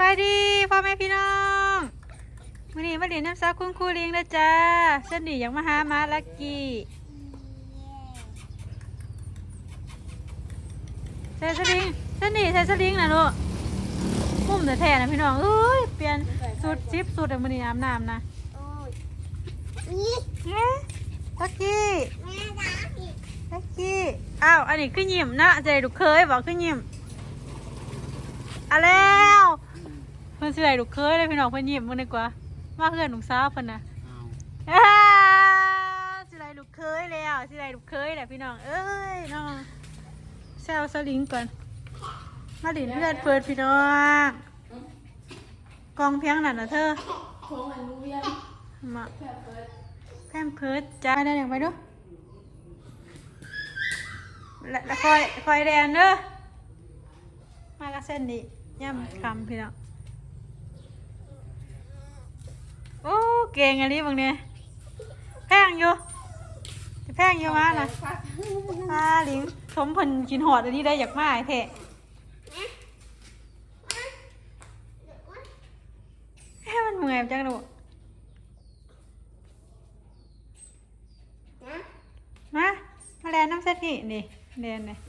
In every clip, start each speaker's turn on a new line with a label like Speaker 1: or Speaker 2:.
Speaker 1: บายดีพ่อแม่พี่น้องวันนี้มาเรียนน้ำซักคุณครูเลี้ยงนะจ้าเส้นดีอยากมาหามาลักกี้ใส่สลิงเส้นดีใส่สลิงนะลูกมุ่มแต่แท้นะพี่น้องเอ้ยเปลี่ยนสุดซิปสุดอะมันนี้อาบน้ำนะ
Speaker 2: โอ้ยนี่
Speaker 1: เอ๊ะลักกี้
Speaker 2: แม่รักอีก
Speaker 1: ลักกี้อ้าวอันนี้คือยิ้มนะจะได้ลูกเคยบอกคือยิ้มเอะแล้ว เพิ่นสิได้ลูกเคยเลยพี่น้องเพิ่นยิ้มมันดีกว่ามาเพื่อนลูกสาวเพิ่นนะอ่าสิไรลูกเคยแล้วสิไรลูกเคยแหละพี่น้องเอ้ยน้องแซวสลิงก่อนมาดินเพื่อนเฟิร์นพี่น้องกองเพียงนั่นนะเธอ
Speaker 3: โค้งอันรู้ยัง
Speaker 1: มา
Speaker 3: แค่เปิด
Speaker 1: แพมเพิร์ดจ้าได้อย่างไปดูและและคอยคอยแดนเด้อมากระเส้นนี้ย่ำคำพี่น้องโอ้เก่งอันนี้บางเนี่ยแพงอยู่จะแพงอยู่มาน่ะมาลิงสมผลกินหอดอันนี้ได้อยากมาไอ้เทะให้มันเมื่อยจังลูก
Speaker 2: นะ
Speaker 1: มามาแลนน้ำเซตนี่นี่แลนนี่
Speaker 3: ใ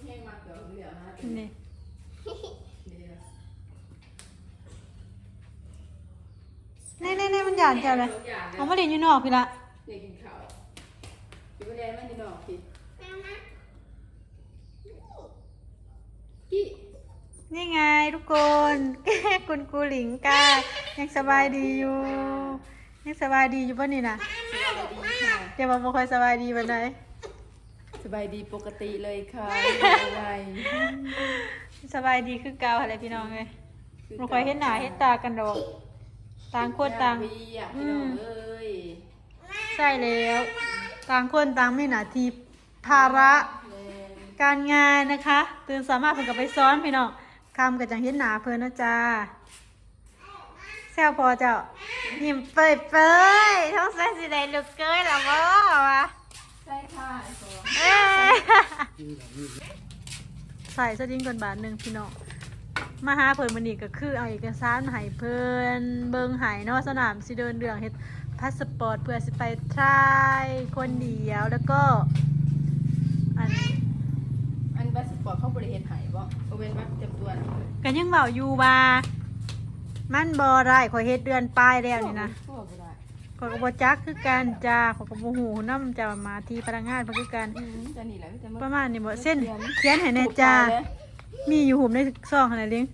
Speaker 3: ห้มาเดี๋ยวเหลือมา
Speaker 1: นี่
Speaker 3: เดี๋ยว
Speaker 1: นี่นี่นี่มันหยาดเจ้าเลยเอามาเรียนอยู่นอกพี่ละ
Speaker 3: เด็กกินข้าวอยู่ไปเรียนมันนี่นอกพี่
Speaker 2: แม่นะ
Speaker 3: กี้
Speaker 1: นี่ไงทุกคนคุณกูหลิงกายังสบายดีอยู่ยังสบายดีอยู่ป่ะนี่นะ
Speaker 3: สบายดีค่ะ
Speaker 1: เดี๋ยวมาบ่ค่อยสบายดีวันไหน
Speaker 3: สบายดีปกติเลยค่ะอะไร
Speaker 1: สบายดีคือเก่าอะไรพี่น้องเลยบ่ค่อยเห็นหน้าเห็นตากันดอก ต่างคนต่าง
Speaker 3: วีอะพี่น้องเอ้ย
Speaker 1: ใช่แล้ว ต่างคนต่างมีหน้าที่ภาระ
Speaker 3: แรง
Speaker 1: การงานนะคะ ตื่นสามารถเพิ่นก็ไปซ้อนพี่น้องคำก็จังเห็นหนาเพิ่นนะจ๊ะแซวพอเจ้ายิ้มเปยเปยๆท้องใส่สิได้ลูกเกยแล้วบ่วะ
Speaker 3: ใช่ค่ะไอ้ตัว
Speaker 1: เอ้ยใส่สดิ้งก่อนบาทหนึ่งพี่น้อง มาหาเพิ่นมื้อนี้ก็คือเอาเอกสารมาให้เพิ่นเบิ่งให้เนาะสนามสิเดินเรื่องเฮ็ดพาสปอร์ตเพื่อสิไปทรายคนเดียวแล้วก็อัน
Speaker 3: อันบัสปอร์ตเข้าบริเวณหายบ่เอาเป็นบัตรเต็มตัวนะ
Speaker 1: ก็ยังเบาอยู่ว่ามันบ่ได้ขอยเฮ็ดเดือนปลายแล้วนี่นะ
Speaker 3: ก็บ่ได้
Speaker 1: ขอยก็บ่จักคือกันจ้าขอยก็บ่ฮู้นำจะมาที่พนักงานเพิ่นคือกัน
Speaker 3: อืมจะนีแล้วจะ
Speaker 1: ประมาณนี้บ่เส้นเขียนให้แน่จ้า มีอยู่หุ่มในซองหั่นแหละลิง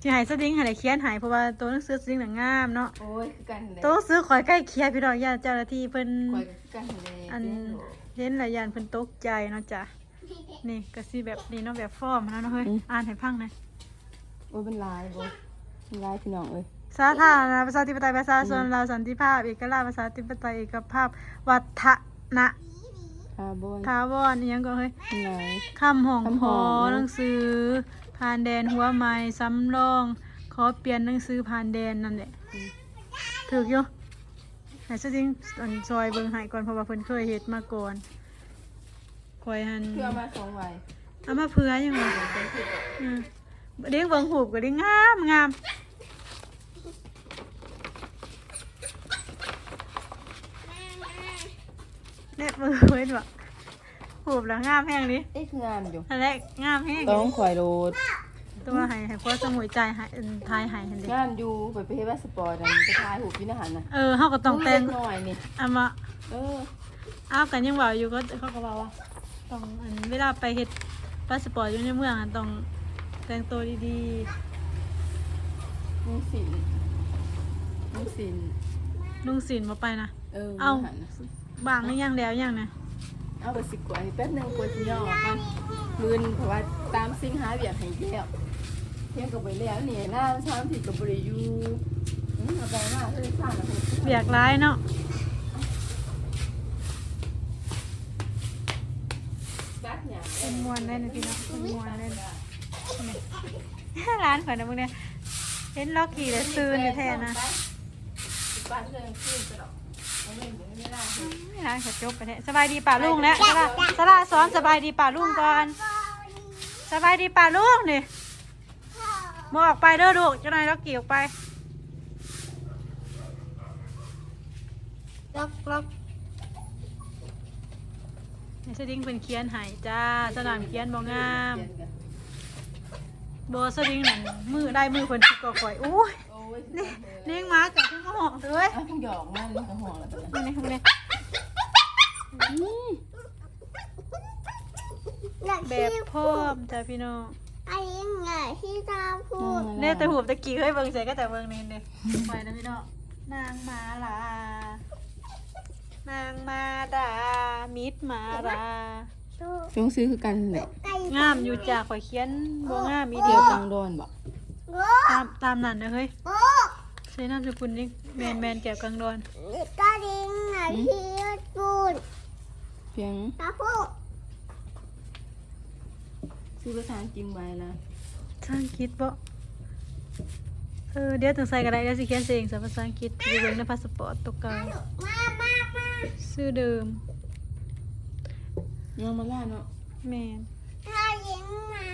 Speaker 1: สิให้สลิงให้ได้เขียนให้เพราะว่าตัวหนังสือสลิงน่ะงามเนาะ
Speaker 3: โอ้ยคือกันเลย
Speaker 1: ตัวหนังสือข่อยใกล้เคียงพี่น้องญาติเจ้าหน้าที่เพิ่น
Speaker 3: คอยคือกันเลย
Speaker 1: อันเห็นหลายอย่างเพิ่นตกใจเนาะจ้ะนี่ก็สิแบบนี้เนาะแบบฟอร์มนะเนาะเฮ้ยอ่านให้ฟังหน่อย
Speaker 3: โอ้ยเป็นลายบ่เป็นลายพี่น้องเอ้ย
Speaker 1: สาธารณรัฐประชาธิปไตยประชาชนเราวสันติภาพเอกราชประชาธิปไตยเอกภาพวัฒนะ
Speaker 3: คาร์บอน
Speaker 1: ทาวรอิหยังก็เฮ้ย
Speaker 3: ไง
Speaker 1: คำห้อง
Speaker 3: คำ
Speaker 1: พ
Speaker 3: ห้
Speaker 1: อ
Speaker 3: อง
Speaker 1: หนังสือ ผ่านแดนหัวไม้สำรอง ขอเปลี่ยนหนังสือผ่านแดนนั่นแหละถูกอยู่ให้ซะจริงอันซอยเบิ่งให้ก่อนเพราะว่าเพิ่นเคยเฮ็ดมาก่อนคอยหัน
Speaker 3: เพื่อมาสองใบ
Speaker 1: เอามาเผื่อยังไงอืมเลี้ยงเบิ่งหูบก็เลี้ยงงามงาม เนี่ยมือเว้นบ่หูบแล้วงามแห้งดิ
Speaker 3: เอ๊ะคืองามอยู่
Speaker 1: อันแรกงามแห้ง
Speaker 3: ต้องคอยโหลด
Speaker 1: ตัวให้ให้พวกสมุยใจให้เอิ่นทายให้เห็นดิ
Speaker 3: งามอยู่ไปไปเฮ็ดบัสสปอร์ตอันไปถ่ายหูปพี่นหันน่ะ
Speaker 1: เออเฮาก็ต้องแต่ง
Speaker 3: เล็กน้อยนี่
Speaker 1: เอามา
Speaker 3: เออ
Speaker 1: เอากันยังบอกอยู่ก็เขาก็บอกว่าต้องอันเวลาไปเฮ็ดพาสปอร์ตอยู่ในเมืองอะต้องแต่งตัวดี
Speaker 3: นุ่งสินนุ่งสิน
Speaker 1: ๆนุ่งศีลบ่ไปนะ
Speaker 3: เออ
Speaker 1: เอา
Speaker 3: หันน่ะ
Speaker 1: บางหรือยังแล้วยังนะ
Speaker 3: เอาไปสิกว่าแป๊บหนึงกว่าสิย่อกันมือนเพราะว่าตามสิ่งหาเบียกให้แล้วเที่ยงกับไปแล้วนี่หน้าช้างที่กับบริยูอืมเอาไปมาเฮ้ยซ่านแล้วเพิ่น
Speaker 1: เบียกร้ายเนาะ
Speaker 3: บัดเนี่ย
Speaker 1: เป็นมวนได้นะพี่เนาะเป็นมวนได้นะนี่ร้านข่อยนะมึงเนี่ยเห็นล็อกกี้แล้วซื้อในแท้นะ
Speaker 3: บ้านเรื่องขึ้นตลอดเอาเรื่องอยู่ไม่ได้เลย
Speaker 1: ร้านเขาจบไปเนี่ยสบายดีป่าลุงแล้วสลาสลาซ้อนสบายดีป่าลุงก่อน สบายดีป่าลุงนี่
Speaker 2: พ่อ
Speaker 1: มออกไปเด้อลูกเจ้านายล็อกกี่ออกไปล็อกล็อกไอ้สดิ้งเป็นเคียนใหายจ้าสนามเคียนบ่งามบอสดิ้งนั่นมือได้มือเพิ่นสิก่อข่อยอุ้ย
Speaker 3: โอ้ ย
Speaker 1: นี่เลี้ยงหมากับเพิ่นก็หอกเลย
Speaker 3: อ้าวเพิ่งหยอกมันมันก็ห่วงแล้วตัว
Speaker 1: มานี่มานี่
Speaker 2: อยาก
Speaker 1: แบ
Speaker 2: ที่
Speaker 1: บพร้อมจ้าพี่น้อง
Speaker 2: อันนี้ไงที่ตาพูด
Speaker 1: เน่แต่หูบตะกี้เฮ้ยเบิ่งใส่ก็แต่เบิ่งนี่เด้ไปนะพี่น้องนางมาลานางมาดามิดมาลา
Speaker 2: ชู
Speaker 3: จงซื้อคือกันแหละ
Speaker 2: ไก่
Speaker 1: งามอยู่จากข่อยเขียนบ่งามอี
Speaker 3: เดี
Speaker 1: เดี
Speaker 3: ย
Speaker 1: ยวว
Speaker 3: กลางโดนบ่
Speaker 2: โง่
Speaker 1: ตามตามนั่นนะเฮ้ย
Speaker 2: โง่
Speaker 1: ใช้นามสกุลนี่แมนแมนแก้วกังดอน
Speaker 2: นี่ก็ดิ้งไงที่พูด
Speaker 3: เพียง
Speaker 2: ตาพูด
Speaker 3: ซื้อภาษาอังกฤษไว้ละ
Speaker 1: ช่างคิดบ่เออเดี๋ยวถึงใส่ก็ได้เดี๋ยวสิเขียนเองสภาษาอังกฤษสิเบิ่งในพาสปอร์ตตัวเก่า
Speaker 2: มามามา
Speaker 1: ชื่อเดิม
Speaker 3: ยังมาล่าเนาะ
Speaker 1: แมน
Speaker 2: ถ้ายิงมา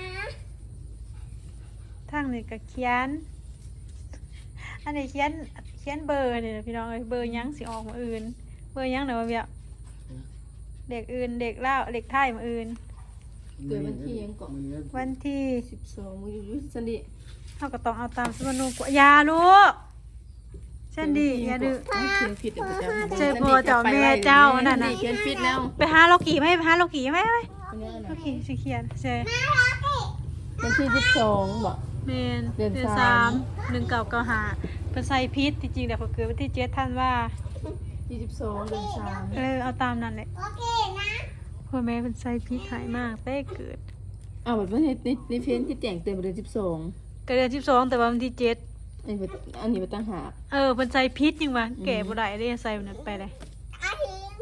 Speaker 1: ทางนี้ก็เขียน อันนี้เขียนเขียนเบอร์นี่นะพี่น้องเอ้ยเบอร์หยังสิออกมาอื่น เบอร์หยังเดี๋ยวมาเบียเด็กอื่นเด็กเล่าวเด็กไทยมาอื่น
Speaker 3: เกิดวันที่ยังเกาะ
Speaker 1: วันที่
Speaker 3: สิบสองมืออยู่สันดิ
Speaker 1: เขาก็ต้องเอาตามสมนุกว่าอยาลูกเช่นดีอย่าดื้อ
Speaker 3: เขียนผิดเดี๋ยวประจำ
Speaker 1: เจอพ่อเจ้าแม่เจ้านั่นน่ะ
Speaker 3: เขียนผิดแล้ว
Speaker 1: ไปหาโลกีไหมไปหาโลกีไหมไป
Speaker 3: เป็นยังไง
Speaker 1: โล
Speaker 3: นะ
Speaker 1: กีสิเขียนเจ
Speaker 3: วันที่สิบสองบ่
Speaker 1: เมน
Speaker 3: เดือน
Speaker 1: เดือน
Speaker 3: สา
Speaker 1: สามมหนึ่งเก่าเก่าหาเป็นไซพิษจริงๆเดี๋ยวเขาเกิดวันที่เจ็ดท่านว่า
Speaker 3: ยี่สิบสองเดือนสาม
Speaker 1: เออเอาตามนั้นเลย
Speaker 2: โอเคนะ
Speaker 1: พ่อแม่เป็นไซพิษหายมากเต้เกิด
Speaker 3: อ้าวแบบว่าในในในเพนที่แต่งเต็มเดือนสิบสอง
Speaker 1: เกิดเดือนสิบสองแต่ว่าวันที่เจ็ด
Speaker 3: อันนี้อันนี้เป็นตั้งหาก
Speaker 1: เออเป็นไซพิษยังวะแก่บ่ได้ได้ไซมันนั้นไปเลย
Speaker 2: อาทิตย์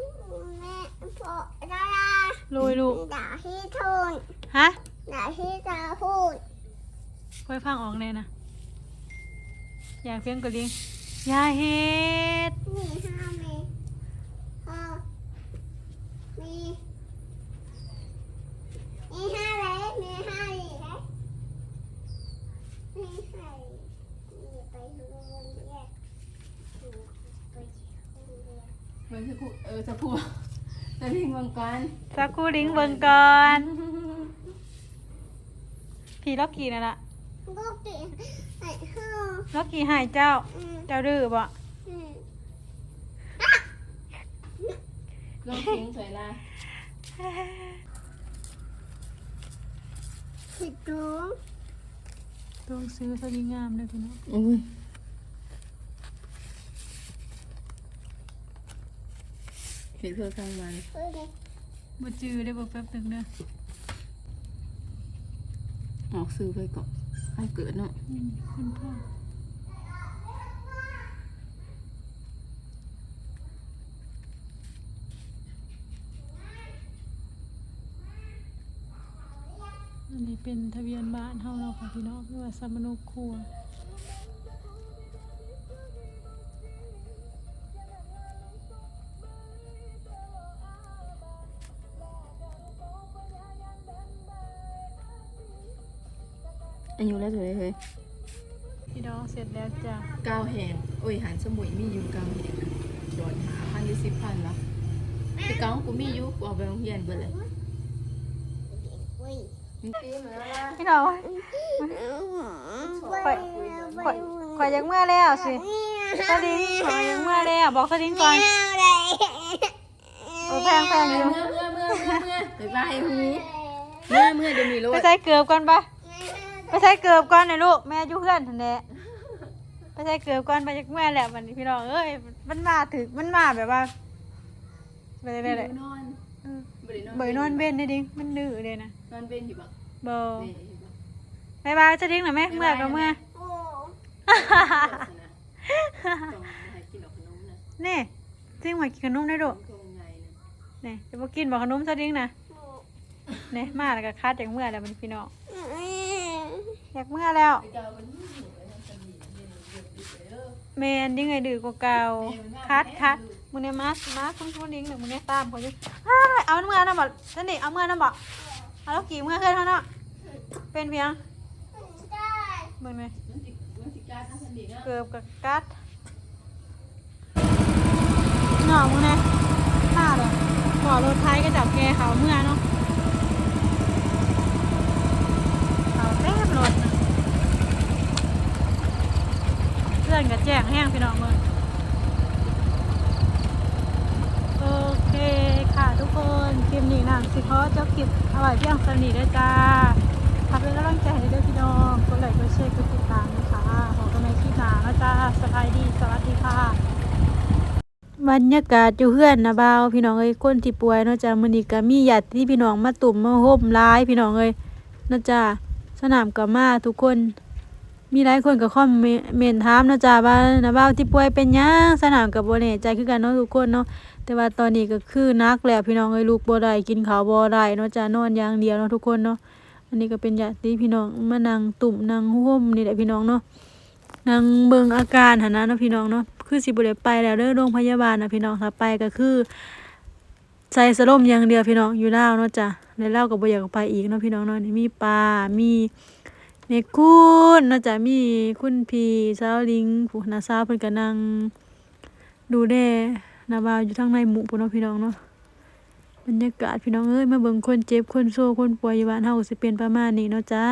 Speaker 2: แม่พ่อดารา
Speaker 1: ลุยลูก
Speaker 2: ด่าที่ทุน
Speaker 1: ฮะ
Speaker 2: ด่าที่ตาพูด
Speaker 1: ค่อยฟังออกเลยนะอยากเพียงกระลิงอย่าเฮ็ด
Speaker 2: มีห้าเมเออมีมีห้าเลยมีห้าเลยมีห้าเลยมีไปโรงเรียนไปโรงเรียน
Speaker 3: มันจะพูดเออจะพูดจะพิงวังกัน
Speaker 1: สักครู่ลิงเบิ่งก่อนพี่ล็อกกี้นั่นล่ะ
Speaker 2: ลู กเด็กไอ้ห้า
Speaker 1: ล็อกกี้หายเจ้า
Speaker 2: อืม
Speaker 1: เจ้าดื้อบ่
Speaker 2: อืม
Speaker 3: ลองเสียงสวยละ
Speaker 2: ผิดรู้
Speaker 1: ต้องซื้อสลิงงามเลยพี่น้อง
Speaker 3: อุ้ยเห็นเพื่อข้างมัน
Speaker 2: เออเด็ก
Speaker 1: บ่จื้อได้บ่แป๊บหนึงเด้อ
Speaker 3: ออกซื้อไปก่อน อันเกิดเนาะ
Speaker 1: คุณพ่ออันนี้เป็นทะเบียนบ้านเฮาเนาะค่ะพี่น้องคือว่าสมนุครัว
Speaker 3: อายุแล้วเท่าไหรเฮ้ย
Speaker 1: พี่น้องเสร็จแล้วจ้ะ
Speaker 3: เก้าแหงโอ้ยหันสมุยมีอยู่เก้าแหงโดนหาพันหรือสิบพันละที่เก้ากูมีอยู่กูเอาไปโรงเรียนเบิดเลย
Speaker 2: อุ้ย
Speaker 3: มึงตีมาแล้วล่ะ
Speaker 1: พี่น้อง
Speaker 2: ไป
Speaker 1: ข่อยข่อยยังเมื่อแล้วสิสลิงข่อยยังเมื่อแล้วบอกสลิงก่อนโอ้แพงแพงอยู่
Speaker 3: เมื่อเมื่อเมื่อเมื่อเมื่อไปไปหูเมื่อเมื่อเดี๋ยวมีรถ
Speaker 1: ไปใส่เกลือบก่อนปะ ไปใส่เกลือบก่อนหน่อยลูกแม่อยู่เพื่อนทันแหละไปใส่เกลือบก่อนไปจากเมื่อแหละวันนี้พี่น้องเอ้ยมันมาถึงมันมาแบบว่าไปเลยเลย
Speaker 3: นอน
Speaker 1: เบยนอนเว้นนี่ดิมันดื้อเลยนะ
Speaker 3: นอนเป็นอยู่ปะ
Speaker 1: เบอ
Speaker 3: นี่
Speaker 1: บายบายจะดิ้งหน่อยไหมเมื่อกับเมื่อ
Speaker 2: โอ้
Speaker 3: ต้องให้กินขนมนะ
Speaker 1: นี่จิ้งหมากินขนมได้ดู
Speaker 3: ตรงไงนะ
Speaker 1: นี่จะมากินบอกขนมซะดิ้งนะนี่มาแล้วก็คัดจากเมื่อแล้วมันพี่น้อง อยากเมื่อแล้วแมนดิ้งไงดื้อกว่าเก่าคัดคัดมึงเนี่ยมาสมาคุณคุณดิ้งหนึ่งมึงเนี่ยตามเขาดิอ้เอาเมื่อนะบอกสนิทเอาเมื่อนะบอกเอาแล้วกี่เมื่อเคยเท่านั้นเป็นเพียงเบิ่งเลย
Speaker 3: มันสิมันเกื
Speaker 1: อบกับกัดหน่อมึงเนี่ยข้าเลยขอรถไทยก็จับแกเขาเมื่อเนาะเขาเต็มรถน่ะเพื่ อนกับแจ้งแห้งพี่น้องเลยโอเคค่ะทุกคนคลิปนี้นะสิขอจบคลิปเอาไว้เพียงเท่านี้ด้วยจ้าขอบเป็นกำลังใจให้ด้วยพี่น้องกดไลค์กดแชร์กดติดตามนะคะขอกันในคลิปหนาแล้วจ้าสบายดีสวัสดีค่ะบรรยากาศอยู่เฮือนนะบ่าวพี่น้องเอ้ยคนที่ป่วยเนาะจ้ามื้อนี้ก็มีญาติที่พี่น้องมาตุ่มมาห่มหลายพี่น้องเอ้ยนะจ้าสนามก็มาทุกคน มีหลายคนก็คอมเมนต์ถามเนาะจ้าว่านะบ่าวที่ป่วยเป็นหยังสนามก็บ่แน่ใจคือกันเนาะทุกคนเนาะแต่ว่าตอนนี้ก็คือนักแล้วพี่น้องเอ้ยลูกบ่ได้กินข้าวบ่ได้เนาะจ้านอนอย่างเดียวเนาะทุกคนเนาะอันนี้ก็เป็นญาติพี่น้องมานั่งตุ่มนั่งห่มนี่แหละพี่น้องเนาะนางเบิ่งอาการหันนะเนาะพี่น้องเนาะคือสิบ่ได้ไปแล้วเด้อโรงพยาบาลนะพี่น้องถ้าไปก็คือใส่สลมอย่างเดียวพี่น้องอยู่ลาวเนาะจ้ะในลาวก็บ่อยากไปอีกเนาะพี่น้องเนาะนี่มีปลามี เมคุณเนาจะมีคุณพี่สาวลิงผู้นาซาวเพิ่นก็นั่งดูแลนาบาวอยู่ทางในหมู่พุ่นเนาะพี่น้องเนาะบรรยากาศพี่น้องเอ้ยมาเบิ่งคนเจ็บคนโซ่คนป่วยอยู่บ้านเฮาก็สิเป็นประมาณนี้เนาะจ้า